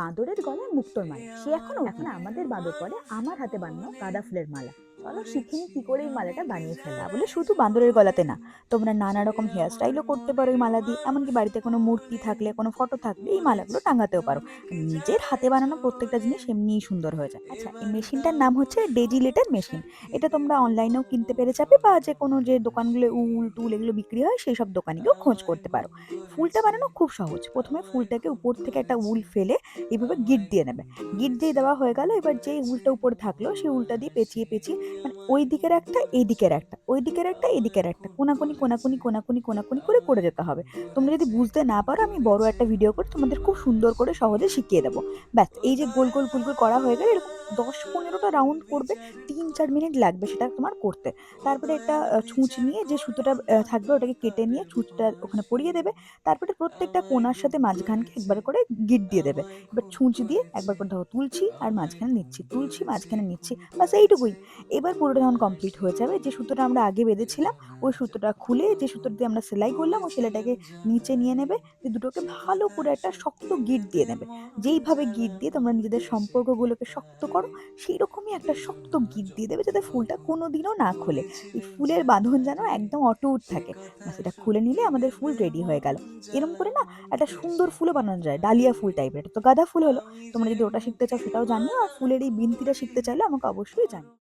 বাঁদরের গলায় মুক্তর মালা। সে এখনও, এখন আমাদের বাঁদর পরে আমার হাতে বানানো গাঁদা ফুলের মালা। চলো শিখিনি কি করে এই মালাটা বানিয়ে ফেলা বলে শুধু বান্দরের গলাতে না, তোমরা নানা রকম হেয়ার স্টাইলও করতে পারো এই মালা দিয়ে। এমনকি বাড়িতে কোনো মূর্তি থাকলে, কোনো ফটো থাকলে এই মালাগুলো টাঙাতেও পারো। নিজের হাতে বানানো প্রত্যেকটা জিনিস এমনিই সুন্দর হয়ে যায়। আচ্ছা এই মেশিনটার নাম হচ্ছে ডেজিলেটের মেশিন এটা তোমরা অনলাইনেও কিনতে পেরে যাবে বা যে কোনো যে দোকানগুলো উল, টুল এগুলো বিক্রি হয় সেই সব দোকানে গিয়েও খোঁজ করতে পারো। ফুলটা বানানো খুব সহজ। প্রথমে ফুলটাকে উপর থেকে একটা উল ফেলে এইভাবে গিট দিয়ে নেবে। গিট দিয়ে দেওয়া হয়ে গেল। এবার যে উলটা উপরে থাকল, সেই উলটা দিয়ে পেঁচিয়ে পেঁচিয়ে মানে ওই দিকের একটা, এই দিকের একটা, ওই দিকের একটা, এই দিকের একটা। কোনাকুনি কোনাকুনি কোনাকুনি কোনাকুনি করে করে যেতে হবে। তোমরা যদি বুঝতে না পারো, আমি বড় একটা ভিডিও করে তোমাদের খুব সুন্দর করে সহজে শিখিয়ে দেবো। ব্যাস, এই যে গোল গোল গোল গোল করা হয়ে গেলে, এরকম দশ পনেরোটা রাউন্ড করবে তিন চার মিনিট লাগবে সেটা তোমার করতে। তারপরে একটা ছুঁচ নিয়ে যে সুতোটা থাকবে ওটাকে কেটে নিয়ে ছুঁচটা ওখানে পরিয়ে দেবে। তারপরে প্রত্যেকটা কোনার সাথে মাঝখানকে একবার করে গিট দিয়ে দেবে। এবার ছুঁচ দিয়ে একবার করে ধরো তুলছি আর মাঝখানে নিচ্ছি, তুলছি, মাঝখানে নিচ্ছি বাস এইটুকুই। এবার পুরোটা যখন কমপ্লিট হয়ে যাবে, যে সুতোটা আমরা আগে বেঁধেছিলাম, ওই সুতোটা খুলে যে সুতোটা দিয়ে আমরা সেলাই করলাম, ওই সেলাইটাকে নিচে নিয়ে নেবে যে দুটোকে ভালো করে একটা শক্ত গিট দিয়ে নেবে যেইভাবে গিট দিয়ে তোমরা নিজেদের সম্পর্কগুলোকে শক্ত করো সেই রকমই একটা শক্ত গিট দিয়ে দেবে যাতে ফুলটা কোনো দিনও না খোলে। এই ফুলের বাঁধন যেন একদম অটুট থাকে। সেটা খুলে নিলে আমাদের ফুল রেডি হয়ে গেল। এরম করে না একটা সুন্দর ফুলও বানানো যায়, ডালিয়া ফুল টাইপের তো গাঁদা ফুল হলো। তোমরা যদি ওটা শিখতে চাও সেটাও জানিও, আর ফুলের এই বিনতিটা শিখতে চাইলে আমাকে অবশ্যই জানিও।